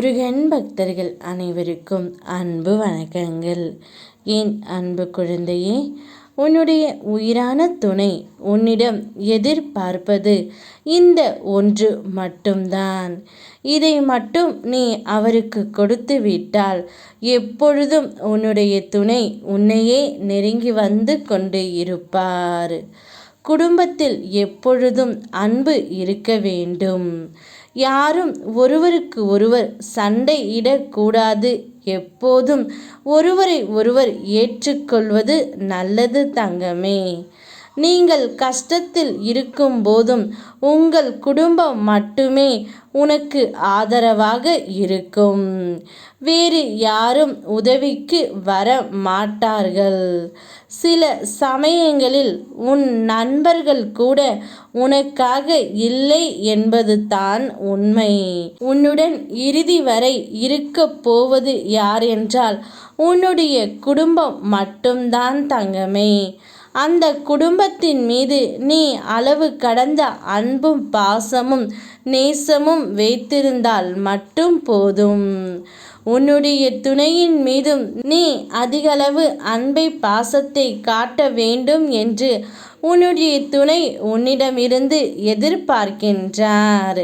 முருகன் பக்தர்கள் அனைவருக்கும் அன்பு வணக்கங்கள். என் அன்பு குழந்தையே உன்னுடைய உயிரான துணை உன்னிடம் எதிர்பார்ப்பது இந்த ஒன்று மட்டும்தான். இதை மட்டும் நீ அவருக்கு கொடுத்து விட்டால் எப்பொழுதும் உன்னுடைய துணை உன்னையே நெருங்கி வந்து கொண்டு இருப்பார். குடும்பத்தில் எப்பொழுதும் அன்பு இருக்க வேண்டும். யாரும் ஒருவருக்கு ஒருவர் சண்டையிடக்கூடாது எப்போதும் ஒருவரை ஒருவர் ஏற்றுக்கொள்வது நல்லது தங்கமே. நீங்கள் கஷ்டத்தில் இருக்கும் போதும் உங்கள் குடும்பம் மட்டுமே உனக்கு ஆதரவாக இருக்கும். வேறு யாரும் உதவிக்கு வர மாட்டார்கள். சில சமயங்களில் உன் நண்பர்கள் கூட உனக்காக இல்லை என்பது தான் உண்மை. உன்னுடன் இறுதி வரை இருக்கப் போவது யார் என்றால் உன்னுடைய குடும்பம் மட்டும்தான் தங்கமே. அந்த குடும்பத்தின் மீது நீ அளவு கடந்த அன்பும் பாசமும் நேசமும் வைத்திருந்தால் மட்டும் போதும். உன்னுடைய துணையின் மீதும் நீ அதிகளவு அன்பை பாசத்தை காட்ட வேண்டும் என்று உன்னுடைய துணை உன்னிடமிருந்து எதிர்பார்க்கின்றார்.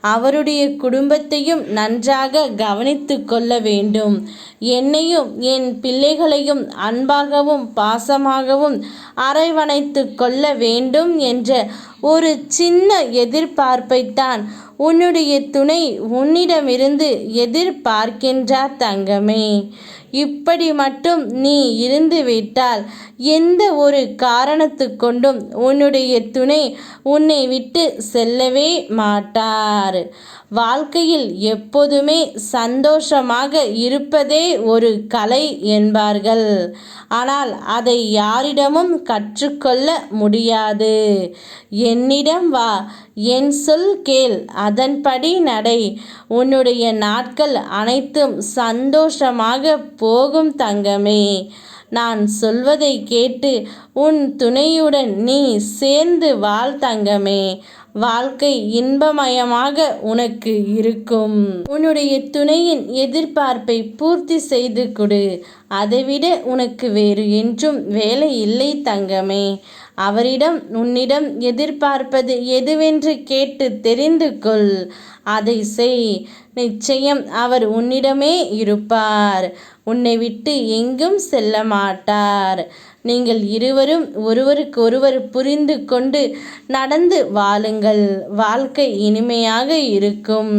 அவருடைய குடும்பத்தையும் நன்றாக கவனித்து கொள்ள வேண்டும். என்னையும் என் பிள்ளைகளையும் அன்பாகவும் பாசமாகவும் அரவணைத்து கொள்ள வேண்டும் என்ற ஒரு சின்ன எதிர்பார்ப்பைத்தான் உன்னுடைய துணை உன்னிடமிருந்து எதிர்பார்க்கின்றார் தங்கமே. இப்படி மட்டும் நீ இருந்துவிட்டால் எந்த ஒரு காரணத்து கொண்டும் உன்னுடைய துணை உன்னை விட்டு செல்லவே மாட்டார். வாழ்க்கையில் எப்போதுமே சந்தோஷமாக இருப்பதே ஒரு கலை என்பார்கள். ஆனால் அதை யாரிடமும் கற்றுக்கொள்ள முடியாது. என்னிடம் வா என் சொல் கேள் அதன்படி நடை. உன்னுடைய நாட்கள் அனைத்தும் சந்தோஷமாக போகும் தங்கமே. நான் சொல்வதை கேட்டு உன் துணையுடன் நீ சேர்ந்து வாழ் தங்கமே. வாழ்க்கை இன்பமயமாக உனக்கு இருக்கும். உன்னுடைய துணையின் எதிர்பார்ப்பை பூர்த்தி செய்து கொடு. அதைவிட உனக்கு வேறு என்றும் வேலை இல்லை தங்கமே. அவரிடம் உன்னிடம் எதிர்பார்ப்பது எதுவென்று கேட்டு தெரிந்து கொள். அதை செய். நிச்சயம் அவர் உன்னிடமே இருப்பார். உன்னை விட்டு எங்கும் செல்ல மாட்டார். நீங்கள் இருவரும் ஒருவருக்கு ஒருவர் புரிந்து கொண்டு நடந்து வாழுங்கள். வாழ்க்கை இனிமையாக இருக்கும்.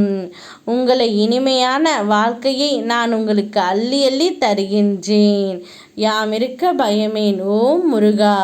உங்களை இனிமையான வாழ்க்கையை நான் உங்களுக்கு அள்ளி அள்ளி தருகின்றேன். யாம் இருக்க பயமேன் ஓம் முருகா.